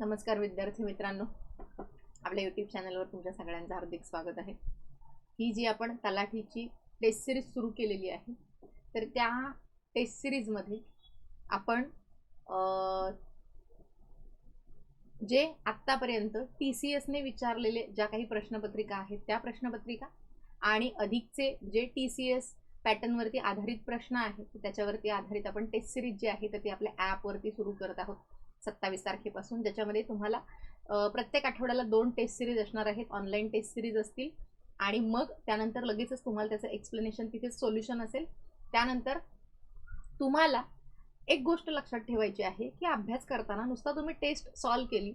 नमस्कार विद्यार्थी मित्रांनो. आपल्या यूट्यूब चॅनलवर तुमच्या सगळ्यांचं हार्दिक स्वागत आहे. ही जी आपण तलाठीची टेस्ट सिरीज सुरू केलेली आहे तर त्या टेस्ट सिरीजमध्ये आपण जे आत्तापर्यंत टी सी एसने विचारलेले ज्या काही प्रश्नपत्रिका आहेत त्या प्रश्नपत्रिका आणि अधिकचे जे टी सी एस पॅटर्नवरती आधारित प्रश्न आहेत त्याच्यावरती आधारित आपण टेस्ट सिरीज जी आहे तर ती आपल्या ॲपवरती सुरू करत आहोत. सत्तावीस तारखेपासून ज्याच्यामध्ये तुम्हाला प्रत्येक आठवड्याला दोन टेस्ट सिरीज असणार आहेत. ऑनलाईन टेस्ट सिरीज असतील. आणि मग त्यानंतर लगेचच तुम्हाला त्याचं एक्सप्लेनेशन तिथे सोल्युशन असेल. त्यानंतर तुम्हाला एक गोष्ट लक्षात ठेवायची आहे की अभ्यास करताना नुसता तुम्ही टेस्ट सॉल्व केली.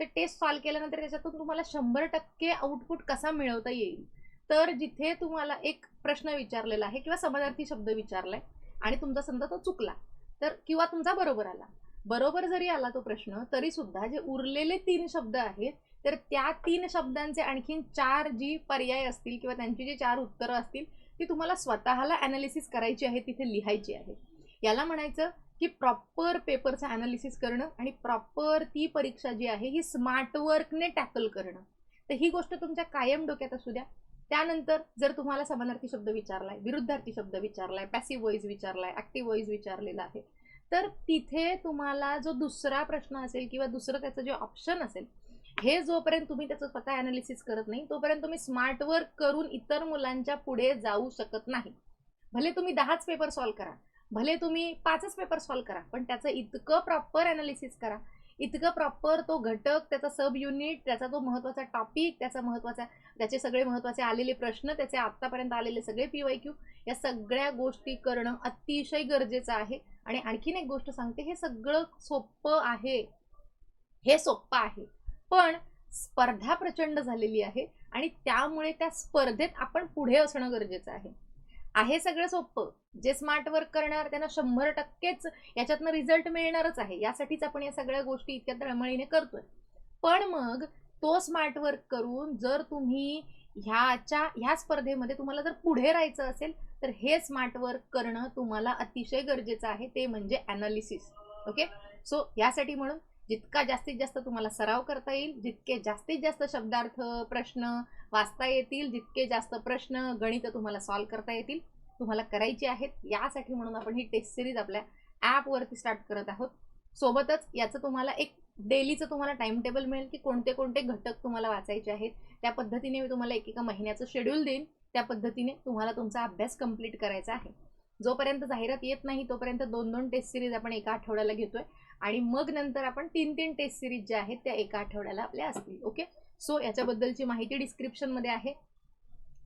तर टेस्ट सॉल्व केल्यानंतर त्याच्यातून तुम्हाला शंभर टक्के आउटपुट कसा मिळवता येईल? तर जिथे तुम्हाला एक प्रश्न विचारलेला आहे किंवा समानार्थी शब्द विचारलाय आणि तुमचा समजा तो चुकला तर किंवा तुमचा बरोबर आला बरोबर जरी आला तो प्रश्न तरी सुद्धा जे उरलेले तीन शब्द आहेत तर त्या तीन शब्दांचे आणखीन चार जी पर्याय असतील किंवा त्यांची जी चार उत्तरं असतील ती तुम्हाला स्वतःला अनालिसिस करायची आहे तिथे लिहायची आहे. याला म्हणायचं की प्रॉपर पेपरचं अनालिसिस करणं आणि प्रॉपर ती परीक्षा जी आहे ही स्मार्ट वर्कने टॅकल करणं. तर ही गोष्ट तुमच्या कायम डोक्यात असू द्या. त्यानंतर जर तुम्हाला समानार्थी शब्द विचारलाय विरुद्धार्थी शब्द विचारलाय पॅसिव्ह वॉईस विचारलाय ॲक्टिव्ह वॉईस विचारलेला आहे तर तिथे तुम्हाला जो दुसरा प्रश्न असेल किंवा दुसरं त्याचं जे ऑप्शन असेल हे जोपर्यंत तुम्ही त्याचं स्वतः अनालिसिस करत नाही तोपर्यंत तुम्ही स्मार्ट वर्क करून इतर मुलांच्या पुढे जाऊ शकत नाही. भले तुम्ही दहाच पेपर सॉल्व करा भले तुम्ही पाचच पेपर सॉल्व करा पण त्याचं इतकं प्रॉपर अनालिसिस करा इतकं प्रॉपर तो घटक त्याचा सब युनिट त्याचा तो महत्त्वाचा टॉपिक त्याचा महत्त्वाचा त्याचे सगळे महत्त्वाचे आलेले प्रश्न त्याचे आत्तापर्यंत आलेले सगळे पी वाय क्यू या सगळ्या गोष्टी करणं अतिशय गरजेचं आहे. आणि आणखीन एक गोष्ट सांगते हे सगळं सोपं आहे. हे सोपं आहे. पण स्पर्धा प्रचंड झालेली आहे आणि त्यामुळे त्या स्पर्धेत आपण पुढे असणं गरजेचं आहे. आहे सगळं सोपं. जे स्मार्ट वर्क करणार त्यांना शंभर टक्केच याच्यातनं रिझल्ट मिळणारच आहे. यासाठीच आपण या सगळ्या गोष्टी इतक्या तळमळीने करतोय. पण मग तो स्मार्ट वर्क करून जर तुम्ही ह्याच्या ह्या स्पर्धेमध्ये तुम्हाला जर पुढे राहायचं असेल तर हे स्मार्ट वर्क करणं तुम्हाला अतिशय गरजेचं आहे. ते म्हणजे अनालिसिस ओके सो यासाठी म्हणून जितका जास्तीत जास्त तुम्हाला सराव करता येईल जितके जास्तीत जास्त शब्दार्थ प्रश्न वाचता येतील जितके जास्त प्रश्न गणित तुम्हाला सॉल्व करता येतील तुम्हाला करायची आहेत यासाठी म्हणून आपण ही टेस्ट सिरीज आपल्या ॲपवरती स्टार्ट करत आहोत. सोबतच याचं तुम्हाला एक डेलीचं तुम्हाला टाइम टेबल मिळेल की कोणते कोणते घटक तुम्हाला वाचायचे आहेत. त्या पद्धतीने मी तुम्हाला एकेका महिन्याचं शेड्यूल देईन. त्या पद्धतीने तुम्हाला तुमचा अभ्यास कंप्लीट करायचा आहे. जोपर्यंत जाहिरात येत नाही तोपर्यंत दोन दोन टेस्ट सिरीज आपण एका आठवड्याला घेतोय. आणि मग नंतर आपण तीन तीन टेस्ट सिरीज ज्या आहेत त्या एका आठवड्याला आपल्या असतील. ओके सो याच्याबद्दलची माहिती डिस्क्रिप्शनमध्ये आहे.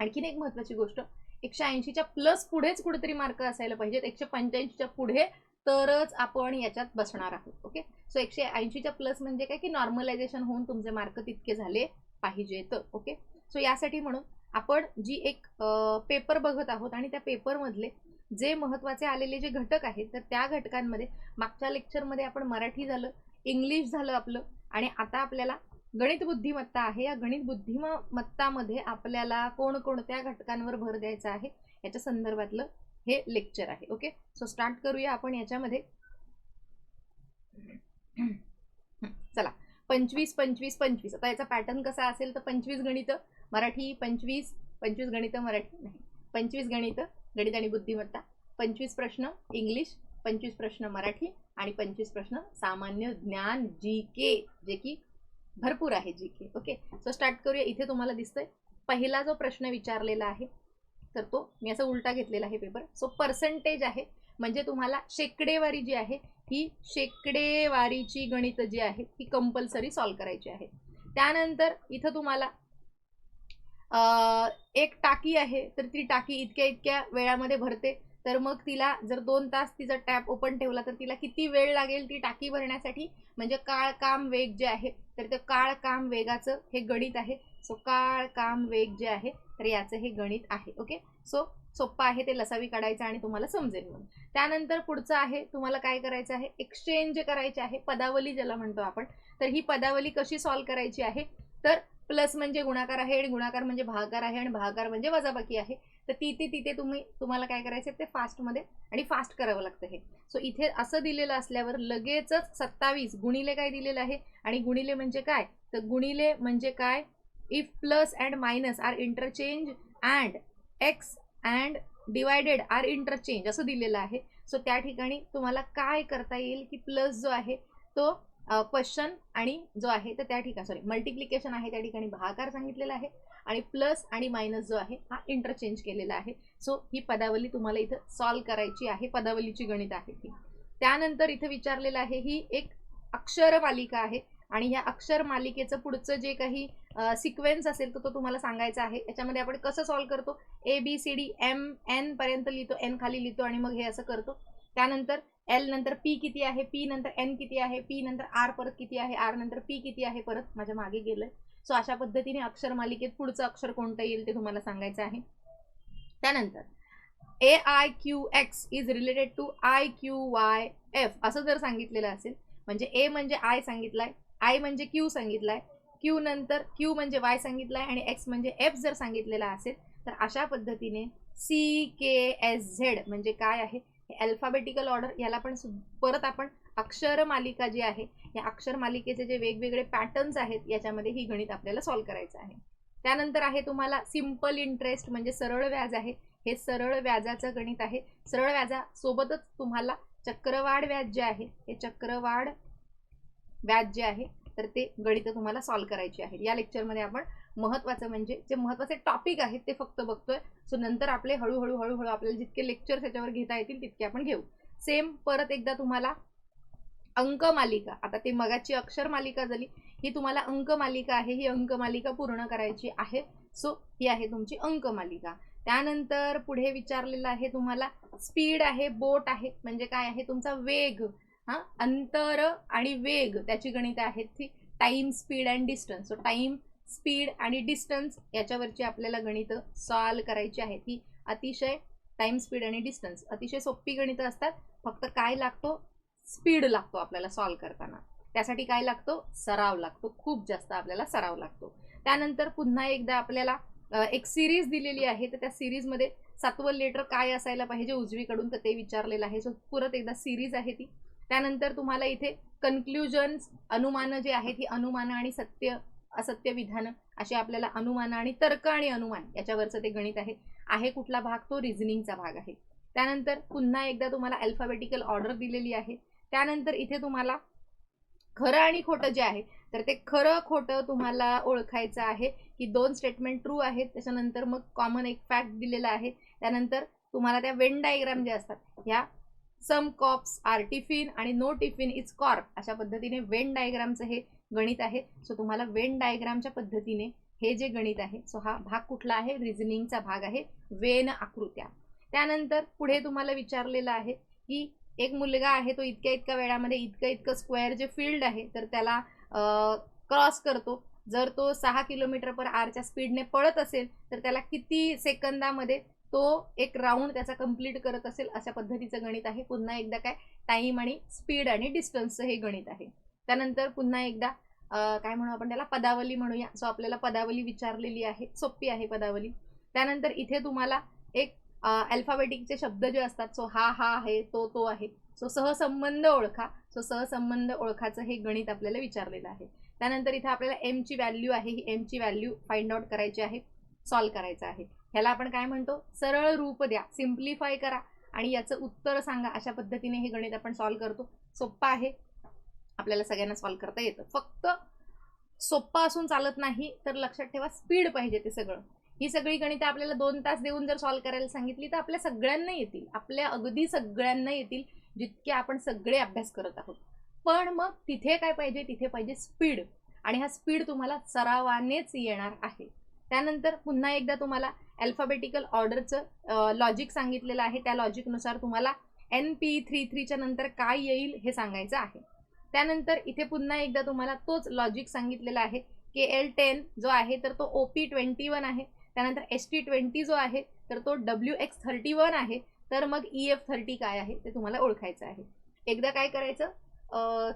आणखीन एक महत्त्वाची गोष्ट एकशे ऐंशीच्या प्लस पुढेच कुठेतरी मार्क असायला पाहिजेत. एकशे पंच्याऐंशीच्या पुढे तरच आपण याच्यात बसणार आहोत. ओके सो एकशे ऐंशीच्या प्लस म्हणजे काय? की नॉर्मलायझेशन होऊन तुमचे मार्क तितके झाले पाहिजेत. ओके सो यासाठी म्हणून आपण जी एक पेपर बघत आहोत आणि त्या पेपरमधले जे महत्त्वाचे आलेले जे घटक आहेत तर त्या घटकांमध्ये मागच्या लेक्चरमध्ये आपण मराठी झालं इंग्लिश झालं आपलं आणि आता आपल्याला गणित बुद्धिमत्ता आहे. या गणित बुद्धिमत्तामध्ये आपल्याला कोणकोणत्या घटकांवर भर द्यायचा आहे याच्या संदर्भातलं हे लेक्चर आहे. ओके? सो स्टार्ट करूया आपण याच्यामध्ये. चला. पंचवीस पंचवीस पंचवीस. आता याचा पॅटर्न कसा असेल तर पंचवीस गणितं मराठी पंचवीस पंचवीस गणितं मराठी. नाही. पंचवीस गणितं गणित आणि बुद्धिमत्ता. पंचवीस प्रश्न इंग्लिश पंचवीस प्रश्न मराठी आणि पंचवीस प्रश्न सामान्य ज्ञान जी के जे की भरपूर आहे G K. Okay so start करूया. इथे तुम्हाला दिसतंय. पहिला जो प्रश्न विचारलेला आहे तर तो मी असा उलटा घेतलेला आहे पेपर सो पर्सेंटेज आहे म्हणजे तुम्हाला शेकडेवारी जी आहे ही शेकडेवारीची गणित जी आहे ती कंपल्सरी सॉल्व करायची आहे. त्यानंतर इथं तुम्हाला एक टाकी आहे तर ती टाकी इतक्या इतक्या वेळामध्ये भरते. तर मग तिला जर दोन तास तिचा टॅप ओपन ठेवला तर तिला किती वेळ लागेल ती टाकी भरण्यासाठी? म्हणजे काळ काम वेग जे आहे तर ते काळ काम वेगाचं हे गणित आहे. सो काळ काम वेग जे आहे तर याचं हे गणित आहे ओके सो सोप्पं आहे ते लसावी काढायचं आणि तुम्हाला समजेल म्हणून त्यानंतर पुढचं आहे तुम्हाला काय करायचं आहे? एक्सचेंज करायचे आहे पदावली ज्याला म्हणतो आपण तर ही पदावली कशी सॉल्व करायची आहे? तर प्लस म्हणजे गुणाकार आहे आणि गुणाकार म्हणजे भागाकार आहे आणि भागाकार म्हणजे वजाबाकी आहे. तर तिथे तिथे तुम्ही तुम्हाला काय करायचं ते फास्टमध्ये आणि फास्ट करावं लागतं हे. सो इथे असं दिलेलं असल्यावर लगेचच सत्तावीस गुणिले काय दिलेलं आहे? आणि गुणिले म्हणजे काय? तर गुणिले म्हणजे काय? If plus and minus are interchange and x and divided are interchange असं दिलेलं आहे. सो त्या ठिकाणी तुम्हाला काय करता येईल की प्लस जो आहे तो क्वेश्चन आणि जो आहे तर त्या ठिकाणी सॉरी मल्टिप्लिकेशन आहे त्या ठिकाणी भागाकार सांगितलेला आहे. आणि प्लस आणि मायनस जो आहे हा इंटरचेंज केलेला आहे. सो ही पदावली तुम्हाला इथं सॉल्व करायची आहे पदावलीची गणित आहे ती. त्यानंतर इथं विचारलेलं आहे ही एक अक्षर मालिका आहे आणि ह्या अक्षर मालिकेचं पुढचं जे काही सिक्वेन्स असेल तर तो तुम्हाला सांगायचा आहे. याच्यामध्ये आपण कसं सॉल्व करतो? A B C D M N पर्यंत लिहितो एन खाली लिहितो आणि मग हे असं करतो. त्यानंतर एल नंतर पी किती आहे? पी नंतर एन किती आहे? पी नंतर आर परत किती आहे? आर नंतर पी किती आहे? परत माझ्या मागे गेलं सो अशा पद्धतीने अक्षर मालिकेत पुढचं अक्षर कोणतं येईल ते तुम्हाला सांगायचं आहे. त्यानंतर A I Q X is related to I Q Y F असं जर सांगितलेलं असेल म्हणजे ए म्हणजे आय सांगितलाय आय म्हणजे क्यू सांगितलाय क्यू नंतर क्यू म्हणजे वाय सांगितलाय आणि एक्स म्हणजे एफ जर सांगितलेला असेल तर अशा पद्धतीने सी के एस झेड म्हणजे काय आहे? हे अल्फाबेटिकल ऑर्डर याला पण परत आपण अक्षर मालिका जी आहे या अक्षर मालिकेचे जे वेगवेगळे पॅटर्न्स आहेत याच्यामध्ये ही गणित आपल्याला सॉल्व्ह करायचं आहे. त्यानंतर आहे तुम्हाला सिंपल इंटरेस्ट म्हणजे सरळ व्याज आहे. हे सरळ व्याजाचं गणित आहे. सरळ व्याजासोबतच तुम्हाला चक्रवाढ व्याज जे आहे हे चक्रवाढ व्याज जे आहे तर ते गणित तुम्हाला सॉल्व्ह करायची आहेत. या लेक्चरमध्ये आपण महत्त्वाचं म्हणजे जे महत्त्वाचे टॉपिक आहेत ते फक्त बघतोय. सो नंतर आपले हळूहळू हळूहळू आपल्याला जितके लेक्चर्स याच्यावर घेता येतील तितके आपण घेऊ. सेम परत एकदा तुम्हाला अंक मालिका. आता ते मगाची अक्षर मालिका झाली. ही तुम्हाला अंक मालिका आहे. ही अंक मालिका पूर्ण करायची आहे. सो ही आहे तुमची अंक मालिका. त्यानंतर पुढे विचारलेलं आहे तुम्हाला स्पीड आहे बोट आहे. म्हणजे काय आहे? तुमचा वेग. हा? अंतर आणि वेग त्याची गणितं आहेत ती. Time speed and distance so time speed आणि डिस्टन्स याच्यावरची आपल्याला गणितं सॉल्व करायची आहेत. ही अतिशय टाईम स्पीड आणि डिस्टन्स अतिशय सोपी गणितं असतात. फक्त काय लागतो? स्पीड लागतो आपल्याला सॉल्व करताना. त्यासाठी काय लागतो? सराव लागतो. खूप जास्त आपल्याला सराव लागतो. त्यानंतर पुन्हा एकदा आपल्याला एक सिरीज दिलेली आहे. तर त्या सिरीजमध्ये सातवं लेटर काय असायला पाहिजे उजवीकडून तर ते विचारलेलं आहे. सो परत एकदा सिरीज आहे ती. त्यानंतर तुम्हाला इथे कन्क्ल्युजन्स अनुमानं जे आहेत ही अनुमानं आणि सत्य असत्य विधानं असे आपल्याला अनुमानं आणि तर्क आणि अनुमान याच्यावरचं ते गणित आहे. आहे कुठला भाग? तो रिझनिंगचा भाग आहे. त्यानंतर पुन्हा एकदा तुम्हाला अल्फाबेटिकल ऑर्डर दिलेली आहे. त्यानंतर इथे तुम्हाला खरं आणि खोटं जे आहे तर ते खरं खोटं तुम्हाला ओळखायचं आहे की दोन स्टेटमेंट ट्रू आहेत त्याच्यानंतर मग कॉमन एक फॅक्ट दिलेला आहे त्यानंतर तुम्हाला त्या वेन डायग्राम जे असतात ह्या सम कॉप्स आर टिफिन आणि नो टिफिन इज कॉर्प अशा पद्धतीने वेन डायग्रामचं हे गणित आहे. सो तुम्हाला वेन डायग्रामच्या पद्धतीने हे जे गणित आहे सो हा भाग कुठला आहे? रिझनिंगचा भाग आहे. वेन आकृत्या. त्यानंतर पुढे तुम्हाला विचारलेलं आहे की एक मुलगा आहे तो इतक्या इतक्या वेळामध्ये इतकं इतकं स्क्वेअर जे फील्ड आहे तर त्याला क्रॉस करतो. जर तो सहा किलोमीटर पर आरच्या स्पीडने पळत असेल तर त्याला किती सेकंदामध्ये तो एक राऊंड त्याचा कंप्लीट करत असेल अशा पद्धतीचं गणित आहे. पुन्हा एकदा काय? टाईम आणि स्पीड आणि डिस्टन्सचं हे गणित आहे. त्यानंतर पुन्हा एकदा काय म्हणू आपण त्याला? पदावली म्हणूया. सो आपल्याला पदावली विचारलेली आहे. सोपी आहे पदावली. त्यानंतर इथे तुम्हाला एक अल्फाबेटिकचे शब्द जे असतात सो हा हा आहे तो तो आहे. सो सहसंबंध ओळखा. सो सहसंबंध ओळखाचं हे गणित आपल्याला विचारलेलं आहे. त्यानंतर इथे आपल्याला एमची व्हॅल्यू आहे. ही एमची व्हॅल्यू फाइंड आउट करायची आहे. सॉल्व करायचं आहे. ह्याला आपण काय म्हणतो? सरळ रूप द्या. सिम्प्लिफाय करा. आणि याचं उत्तर सांगा. अशा पद्धतीने हे गणित आपण सॉल्व करतो. सोप्पा आहे. आपल्याला सगळ्यांना सॉल्व करता येतं. फक्त सोप्पा असून चालत नाही तर लक्षात ठेवा स्पीड पाहिजे ते सगळं. ही सगळी गणितं आपल्याला दोन तास देऊन जर सॉल्व करायला सांगितली तर आपल्या सगळ्यांना येतील. आपल्या अगदी सगळ्यांना येतील. जितके आपण सगळे अभ्यास करत आहोत. पण मग तिथे काय पाहिजे? तिथे पाहिजे स्पीड आणि हा स्पीड तुम्हाला सरावानेच येणार आहे. त्यानंतर पुन्हा एकदा तुम्हाला अल्फाबेटिकल ऑर्डरचं लॉजिक सांगितलेलं आहे. त्या लॉजिकनुसार तुम्हाला एन पी थ्री थ्रीच्या नंतर काय येईल हे सांगायचं आहे. त्यानंतर इथे पुन्हा एकदा तुम्हाला तोच लॉजिक सांगितलेला आहे. के एल टेन जो आहे तर तो ओ पी ट्वेंटी वन आहे. त्यानंतर एस टी ट्वेंटी जो आहे तर तो डब्ल्यू एक्स थर्टी वन आहे. तर मग ई एफ थर्टी काय आहे? ते तुम्हाला ओळखायचं आहे. एकदा काय करायचं?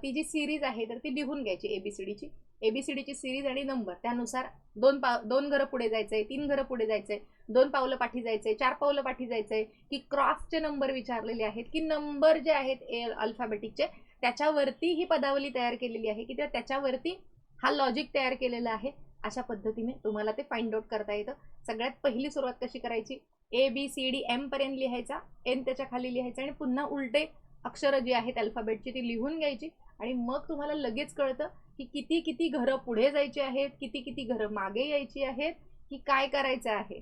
ती जी सिरीज आहे तर ती लिहून घ्यायची एबीसीडीची एबीसीडीची सिरीज आणि नंबर त्यानुसार दोन पा दोन घरं पुढे जायचं आहे तीन घरं पुढे जायचं आहे दोन पावलं पाठी जायचं आहे चार पावलं पाठी जायचं आहे की क्रॉसचे नंबर विचारलेले आहेत की नंबर जे आहेत ए अल्फाबेटिकचे त्याच्यावरती ही पदावली तयार केलेली आहे की त्या त्याच्यावरती हा लॉजिक तयार केलेला आहे. अशा पद्धतीने तुम्हाला ते फाइंड आउट करता येतं. सगळ्यात पहिली सुरुवात कशी करायची? A B C D M पर्यंत लिहायचा एन त्याच्याखाली लिहायचं आणि पुन्हा उलटे अक्षरं जी आहेत अल्फाबेटची ती लिहून घ्यायची. आणि मग तुम्हाला लगेच कळतं की किती किती घरं पुढे जायची आहेत किती किती घरं मागे यायची आहेत की काय करायचं आहे.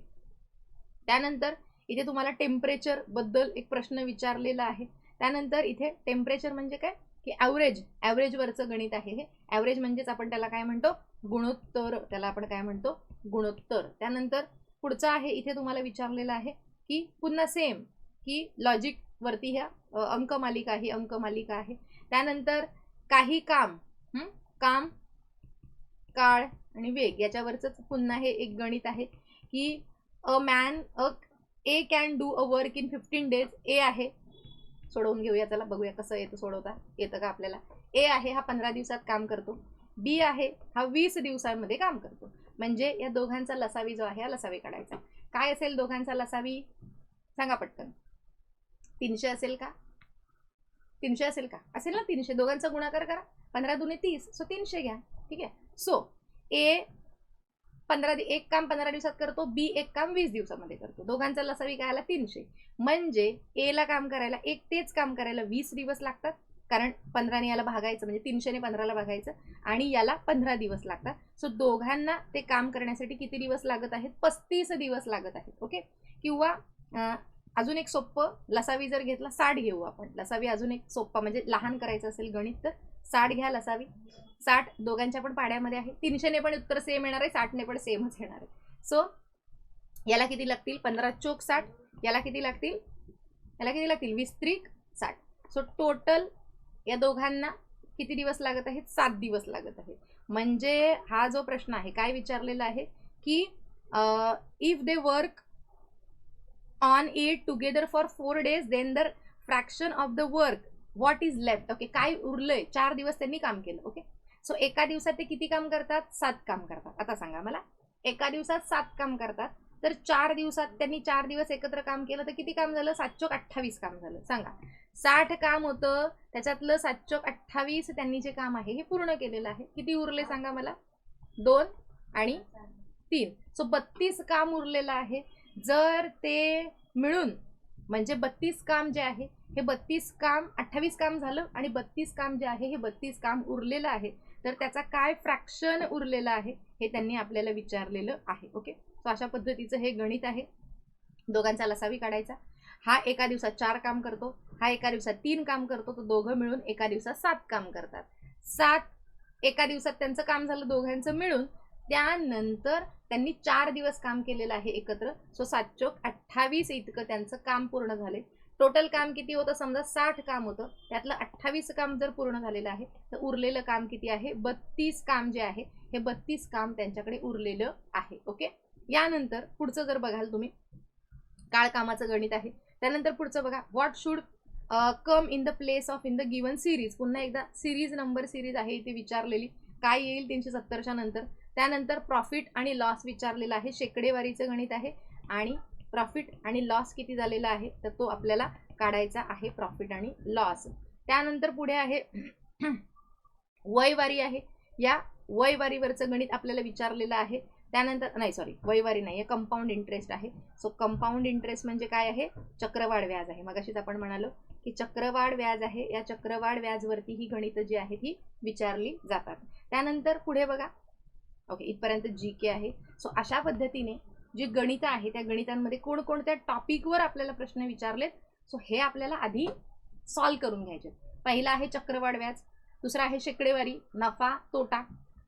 त्यानंतर इथे तुम्हाला टेम्परेचरबद्दल एक प्रश्न विचारलेला आहे. त्यानंतर इथे टेम्परेचर म्हणजे काय? की ॲव्हरेज ॲव्हरेजवरचं गणित आहे हे. ॲव्हरेज म्हणजेच आपण त्याला काय म्हणतो? गुणोत्तर त्याला आपण काय म्हणतो? गुणोत्तर. त्यानंतर पुढचं आहे इथे तुम्हाला विचारलेलं आहे की पुन्हा सेम की लॉजिकवरती ह्या अ, अंकमालिका ही अंकमालिका आहे. त्यानंतर काही काम काम काळ आणि वेग याच्यावरच पुन्हा हे एक गणित आहे की a man a A can do a work in fifteen days A आहे. सोडवून घेऊया त्याला बघूया कसं येतं सोडवता येतं का आपल्याला. ए आहे हा पंधरा दिवसात काम करतो. बी आहे हा वीस दिवसांमध्ये काम करतो. म्हणजे या दोघांचा लसावी जो आहे हा लसावी काढायचा. काय असेल दोघांचा लसावी? सांगा पटकन. तीनशे असेल का? तीनशे असेल का? असेल ना तीनशे. दोघांचा गुणाकार करा. पंधरा दुने तीस. सो तीनशे घ्या. ठीक आहे? सो ए पंधरा दि- एक काम पंधरा दिवसात करतो बी एक काम वीस दिवसामध्ये करतो. दोघांचा लसावी काय आला तीनशे. म्हणजे ए ला काम करायला एक तेच काम करायला वीस दिवस लागतात. कारण पंधराने याला भागायचं म्हणजे तीनशेने पंधराला भागायचं आणि याला पंधरा दिवस लागतात. सो दोघांना ते काम करण्यासाठी किती दिवस लागत आहेत? पस्तीस दिवस लागत आहेत ओके किंवा अजून एक सोप्पं लसावी जर घेतला साठ घेऊ आपण. लसावी अजून एक सोप्पा म्हणजे लहान करायचं असेल गणित तर साठ घ्या लसावी. साठ दोघांच्या पण पाड्यामध्ये आहे. तीनशेने पण उत्तर सेम येणार आहे साठने पण सेमच येणार आहे. सो याला किती लागतील? पंधरा चोक साठ. याला किती लागतील? याला किती लागतील? वीस त्रिक साठ. सो टोटल या दोघांना किती दिवस लागत आहेत? सात दिवस लागत आहेत. म्हणजे हा जो प्रश्न आहे काय विचारलेला आहे? की if they work on it together for four days then their fraction of the work what is left okay काय उरलंय? चार दिवस त्यांनी काम केलं ओके सो एका दिवसात ते किती काम करतात? सात काम करतात. आता सांगा मला. एका दिवसात सात काम करतात. तर चार दिवसात त्यांनी चार दिवस एकत्र काम केलं तर किती काम झालं? सातचोक अठ्ठावीस काम झालं. सांगा. साठ काम होतं त्याच्यातलं सातचोक अठ्ठावीस त्यांनी जे काम आहे हे पूर्ण केलेलं आहे. किती उरले सांगा मला? दोन आणि तीन. सो बत्तीस काम उरलेलं आहे. जर ते मिळून म्हणजे बत्तीस काम जे आहे हे बत्तीस काम अठ्ठावीस काम झालं आणि बत्तीस काम जे आहे हे बत्तीस काम उरलेलं आहे तर त्याचा काय फ्रॅक्शन उरलेलं आहे हे त्यांनी आपल्याला विचारलेलं आहे. ओके सो अशा पद्धतीचं हे गणित आहे. दोघांचा लसावी काढायचा. हा एका दिवसात चार काम करतो हा एका दिवसात तीन काम करतो तर दोघं मिळून एका दिवसात सात काम करतात. सात एका दिवसात त्यांचं काम झालं दोघांचं मिळून त्यानंतर त्यांनी चार दिवस काम केलेलं आहे एकत्र. सो सात चोक अठ्ठावीस इतकं त्यांचं काम पूर्ण झाले टोटल काम किती होतं? समजा साठ काम होतं. त्यातलं अठ्ठावीस काम जर पूर्ण झालेलं आहे तर उरलेलं काम किती आहे? बत्तीस काम जे आहे हे बत्तीस काम त्यांच्याकडे उरलेलं आहे. ओके? यानंतर पुढचं जर बघाल तुम्ही काळकामाचं गणित आहे त्यानंतर पुढचं बघा what should come in the place of in the given series पुन्हा एकदा सिरीज नंबर सिरीज आहे इथे विचारलेली. काय येईल तीनशे सत्तरच्या नंतर? त्यानंतर प्रॉफिट आणि लॉस विचारलेला आहे. शेकडेवारीचं गणित आहे आणि प्रॉफिट आणि लॉस किती झालेला आहे? तर तो आपल्याला काढायचा आहे प्रॉफिट आणि लॉस त्यानंतर पुढे आहे वयवारी आहे. या वयवारीवरचं गणित आपल्याला विचारलेलं आहे. त्यानंतर नाही सॉरी वैवारी नाही आहे कंपाऊंड इंटरेस्ट आहे. सो कंपाऊंड इंटरेस्ट म्हणजे काय आहे? चक्रवाढ व्याज आहे. मगाशीच आपण म्हणालो की चक्रवाढ व्याज आहे. या चक्रवाढ व्याजवरती ही गणितं जी आहेत ही विचारली जातात. त्यानंतर पुढे बघा. ओके इथपर्यंत जी के आहे. सो अशा पद्धतीने जी गणितं आहे त्या गणितांमध्ये कोणकोणत्या टॉपिकवर आपल्याला प्रश्न विचारलेत सो हे आपल्याला आधी सॉल्व करून घ्यायचे पहिला आहे चक्रवाढ व्याज दुसरा आहे शेकडेवारी नफा तोटा.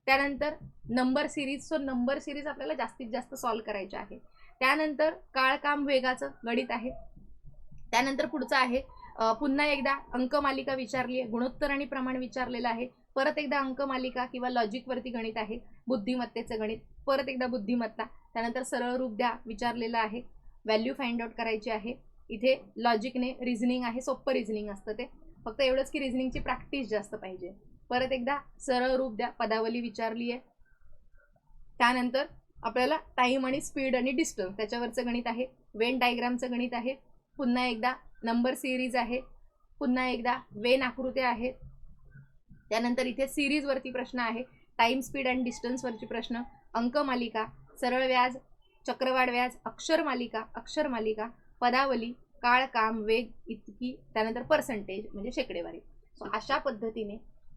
त्यानंतर number series so number series आपल्याला जास्तीत जास्त सॉल्व करायचे आहे. त्यानंतर काळ काम वेगाचं गणित आहे. त्यानंतर पुढचं आहे पुन्हा एकदा अंकमालिका विचारली आहे गुणोत्तर आणि प्रमाण विचारलेलं आहे. परत एकदा अंकमालिका किंवा लॉजिकवरती गणित आहे बुद्धिमत्तेचं गणित. परत एकदा बुद्धिमत्ता. त्यानंतर सरळ रूप द्या विचारलेलं आहे. व्हॅल्यू फाइंड आउट करायची आहे. इथे लॉजिकने रिझनिंग आहे सोप्पं रिझनिंग असतं ते. फक्त एवढंच की रिझनिंगची प्रॅक्टिस जास्त पाहिजे. परत एकदा सरळ रूप द्या पदावली विचारली आहे त्यानंतर आपल्याला टाईम आणि स्पीड आणि डिस्टन्स त्याच्यावरचं गणित आहे. वेन डायग्रामचं गणित आहे. पुन्हा एकदा नंबर सिरीज आहे. पुन्हा एकदा वेन आकृत्या आहेत. त्यानंतर इथे सिरीजवरती प्रश्न आहे. टाईम स्पीड अँड डिस्टन्सवरची प्रश्न. अंक मालिका सरळ व्याज चक्रवाढ व्याज अक्षर मालिका अक्षर मालिका पदावली काळ काम वेग इतकी त्यानंतर पर्सेंटेज म्हणजे शेकडेवारी. सो अशा पद्धतीने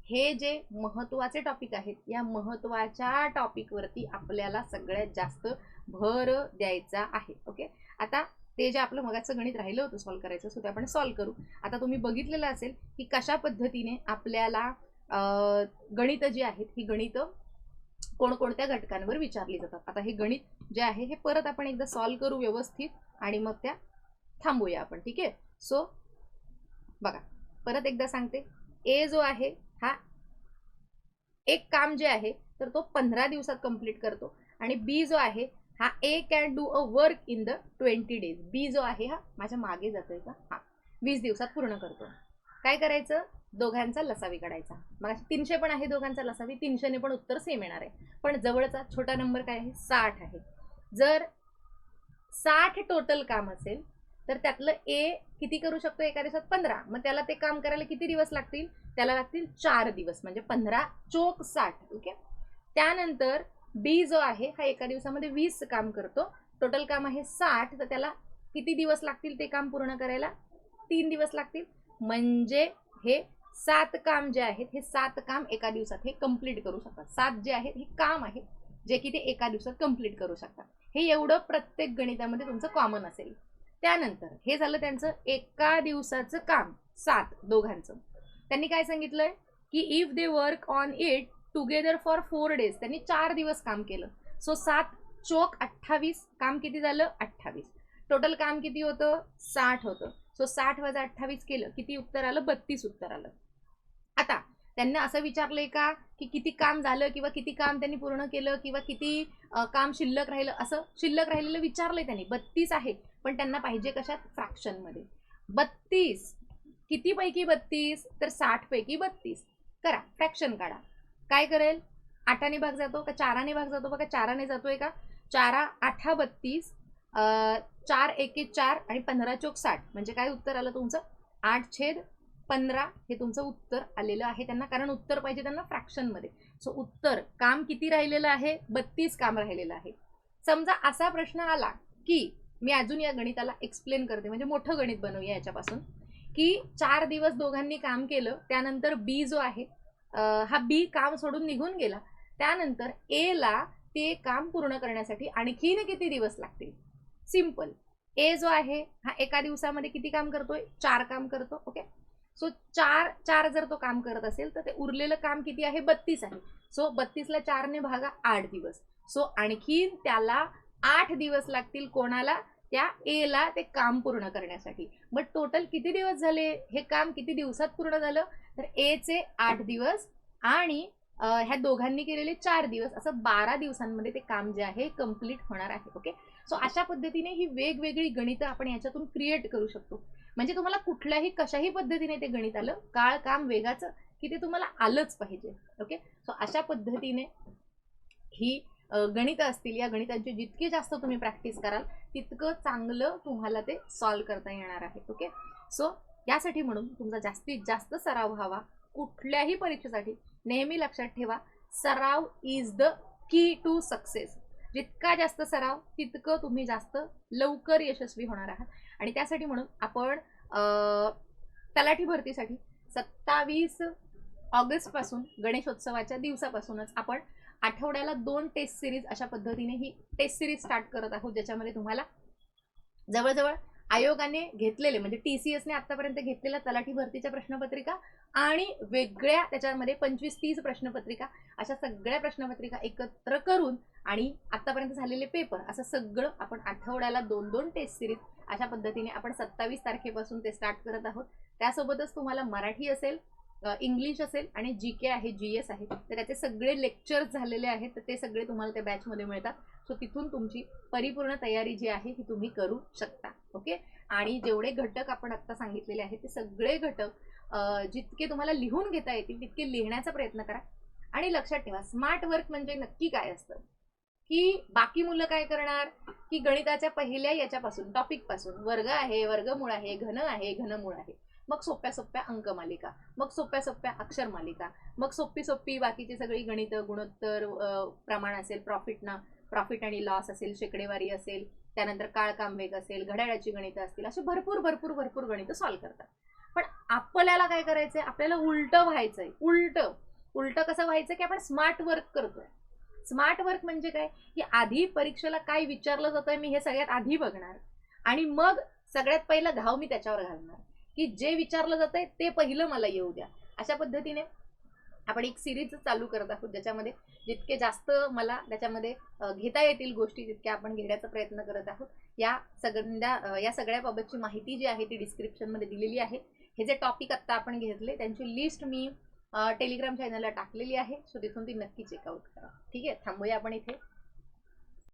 हे जे महत्त्वाचे टॉपिक आहेत या महत्त्वाच्या टॉपिकवरती आपल्याला सगळ्यात जास्त भर द्यायचा आहे. ओके आता ते जे आपलं मगाचं गणित राहिलं होतं सॉल्व करायचं सो ते आपण सॉल्व करू. आता तुम्ही बघितलेलं असेल की कशा पद्धतीने आपल्याला गणित जी आहेत ही गणितं कोणकोणत्या घटकांवर विचारली जातात. आता हे गणित जे आहे हे परत आपण एकदा सॉल्व करू व्यवस्थित आणि मग त्या थांबूया आपण. ठीक आहे? सो बघा. परत एकदा सांगते. ए जो आहे हा? एक काम जे आहे तर तो पंधरा दिवसात कंप्लीट करतो. आणि बी जो आहे हा A can do a work in the twenty days B जो आहे हा माझ्या मागे जातोय का? हा. वीस दिवसात पूर्ण करतो. काय करायचं? दोघांचा लसावी काढायचा. मग तीनशे पण आहे दोघांचा लसावी तीनशेने पण उत्तर सेम येणार आहे. पण जवळचा छोटा नंबर काय आहे? साठ आहे. जर साठ टोटल काम असेल तर त्यातलं ए किती करू शकतो एका दिवसात पंधरा. मग त्याला ते काम करायला किती दिवस लागतील? त्याला लागतील चार दिवस म्हणजे पंधरा चोक साठ ओके? त्यानंतर बी जो आहे हा एका दिवसामध्ये वीस काम करतो. टोटल काम आहे साठ तर त्याला किती दिवस लागतील ते काम पूर्ण करायला? तीन दिवस लागतील. म्हणजे हे सात काम जे आहेत हे सात काम एका दिवसात हे कंप्लीट करू शकतात. सात जे आहेत हे काम आहे जे की ते एका दिवसात कंप्लीट करू शकतात. हे एवढं प्रत्येक गणितामध्ये तुमचं कॉमन असेल. त्यानंतर हे झालं त्यांचं एका दिवसाचं काम सात दोघांचं. त्यांनी काय सांगितलंय? की if they work on it together for four days त्यांनी चार दिवस काम केलं. सो सात चोक अठ्ठावीस काम किती झालं? अठ्ठावीस. टोटल काम किती होतं? साठ होतं. सो साठ वजा अठ्ठावीस केलं किती उत्तर आलं? बत्तीस उत्तर आलं. आता त्यांना असं विचारलंय का? की किती काम झालं किंवा किती काम त्यांनी पूर्ण केलं किंवा किती काम शिल्लक राहिलं? असं शिल्लक राहिलेलं विचारलंय त्यांनी. बत्तीस आहे. पण त्यांना पाहिजे कशात? फ्रॅक्शनमध्ये. बत्तीस. किती पैकी बत्तीस? तर साठपैकी बत्तीस. करा. फ्रॅक्शन काढा. काय करेल? आठाने भाग जातो का चाराने भाग जातो? बघा चाराने जातोय का? चारा आठा बत्तीस चार एके चार आणि पंधरा चोक साठ. म्हणजे काय उत्तर आलं तुमचं? आठ छेद पंधरा हे तुमचं उत्तर आलेलं आहे. त्यांना कारण उत्तर पाहिजे त्यांना फ्रॅक्शनमध्ये. सो उत्तर. काम किती राहिलेलं आहे? बत्तीस काम राहिलेलं आहे. समजा असा प्रश्न आला की मी अजून या गणिताला एक्सप्लेन करते. म्हणजे मोठं गणित बनवूया याच्यापासून. की चार दिवस दोघांनी काम केलं त्यानंतर बी जो आहे हा बी काम सोडून निघून गेला. त्यानंतर ए ला ते काम पूर्ण करण्यासाठी आणखीन किती दिवस लागतील? सिंपल ए जो आहे हा एका दिवसामध्ये किती काम करतोय? चार काम करतो ओके सो चार चार जर तो काम करत असेल तर ते उरलेलं काम किती आहे? बत्तीस आहे. सो बत्तीसला चारने भागा आठ दिवस. सो आणखीन त्याला आठ दिवस लागतील कोणाला त्या एला ते काम पूर्ण करण्यासाठी. मग टोटल किती दिवस झाले? हे काम किती दिवसात पूर्ण झालं? तर एचे आठ दिवस आणि ह्या दोघांनी केलेले चार दिवस. असं बारा दिवसांमध्ये ते काम जे आहे कंप्लीट होणार आहे. ओके सो अशा पद्धतीने ही वेगवेगळी गणितं आपण याच्यातून क्रिएट करू शकतो. म्हणजे तुम्हाला कुठल्याही कशाही पद्धतीने ते गणित आलं काळ काम वेगाचं की ते तुम्हाला आलंच पाहिजे. ओके सो अशा पद्धतीने ही गणितं असतील या गणितांची जितकी जास्त तुम्ही प्रॅक्टिस कराल तितकं चांगलं तुम्हाला ते सॉल्व करता येणार आहे ओके सो यासाठी म्हणून तुमचा जास्तीत जास्त सराव व्हावा कुठल्याही परीक्षेसाठी नेहमी लक्षात ठेवा सराव is the key to success जितका जास्त सराव तितकं तुम्ही जास्त लवकर यशस्वी होणार आहात. आणि त्यासाठी म्हणून आपण तलाठी भरतीसाठी सत्तावीस ऑगस्टपासून गणेशोत्सवाच्या दिवसापासूनच आपण आठवड्याला दोन टेस्ट सिरीज अशा पद्धतीने ही टेस्ट सिरीज स्टार्ट करत आहोत ज्याच्यामध्ये तुम्हाला जवळजवळ आयोगाने घेतलेले म्हणजे टी सी एसने आतापर्यंत घेतलेल्या तलाठी भरतीच्या प्रश्नपत्रिका आणि वेगळ्या त्याच्यामध्ये पंचवीस तीस प्रश्नपत्रिका अशा सगळ्या प्रश्नपत्रिका एकत्र करून आणि आतापर्यंत झालेले पेपर असं सगळं आपण आठवड्याला दोन दोन टेस्ट सिरीज अशा पद्धतीने आपण सत्तावीस तारखेपासून ते स्टार्ट करत आहोत. त्यासोबतच तुम्हाला मराठी असेल इंग्लिश असेल आणि जी के आहे जी एस आहे तर त्याचे सगळे लेक्चर्स झालेले आहेत तर ते सगळे तुम्हाला त्या बॅचमध्ये मिळतात. सो तिथून तुमची परिपूर्ण तयारी जी आहे ही तुम्ही करू शकता ओके आणि जेवढे घटक आपण आत्ता सांगितलेले आहेत ते सगळे घटक जितके तुम्हाला लिहून घेता येतील तितके लिहिण्याचा प्रयत्न करा. आणि लक्षात ठेवा स्मार्ट वर्क म्हणजे नक्की काय असतं? की बाकी मुलं काय करणार? की गणिताच्या पहिल्या याच्यापासून टॉपिकपासून वर्ग आहे वर्गमूळ आहे घन आहे घनमूळ आहे. मग सोप्या सोप्या अंकमालिका मग सोप्या सोप्या अक्षरमालिका मग सोपी सोपी बाकीची सगळी गणित गुणोत्तर प्रमाण असेल प्रॉफिट ना प्रॉफिट आणि लॉस असेल शेकडेवारी असेल त्यानंतर काळ कामवेग असेल घड्याळाची गणितं असतील असे भरपूर भरपूर भरपूर गणितं सॉल्व्ह करतात. पण आपल्याला काय करायचंय? आपल्याला उलटं व्हायचंय. उलटं. उलटं कसं व्हायचं की आपण स्मार्ट वर्क करतोय. स्मार्ट वर्क म्हणजे काय? की आधी परीक्षेला काय विचारलं जातंय मी हे सगळ्यात आधी बघणार. आणि मग सगळ्यात पहिला घाव मी त्याच्यावर घालणार. की जे विचारलं जातंय ते पहिलं मला येऊ द्या. अशा पद्धतीने आपण एक सिरीज चालू करत आहोत ज्याच्यामध्ये जितके जास्त मला त्याच्यामध्ये घेता येतील गोष्टी तितक्या आपण घेण्याचा प्रयत्न करत आहोत. या सगळ्या या या सगळ्याबाबतची माहिती जी आहे ती डिस्क्रिप्शनमध्ये दिलेली आहे. हे जे टॉपिक आत्ता आपण घेतले त्यांची लिस्ट मी टेलिग्राम चॅनलला टाकलेली आहे. सो तिथून ती नक्की चेकआउट करा. ठीक आहे? थांबूया आपण इथे.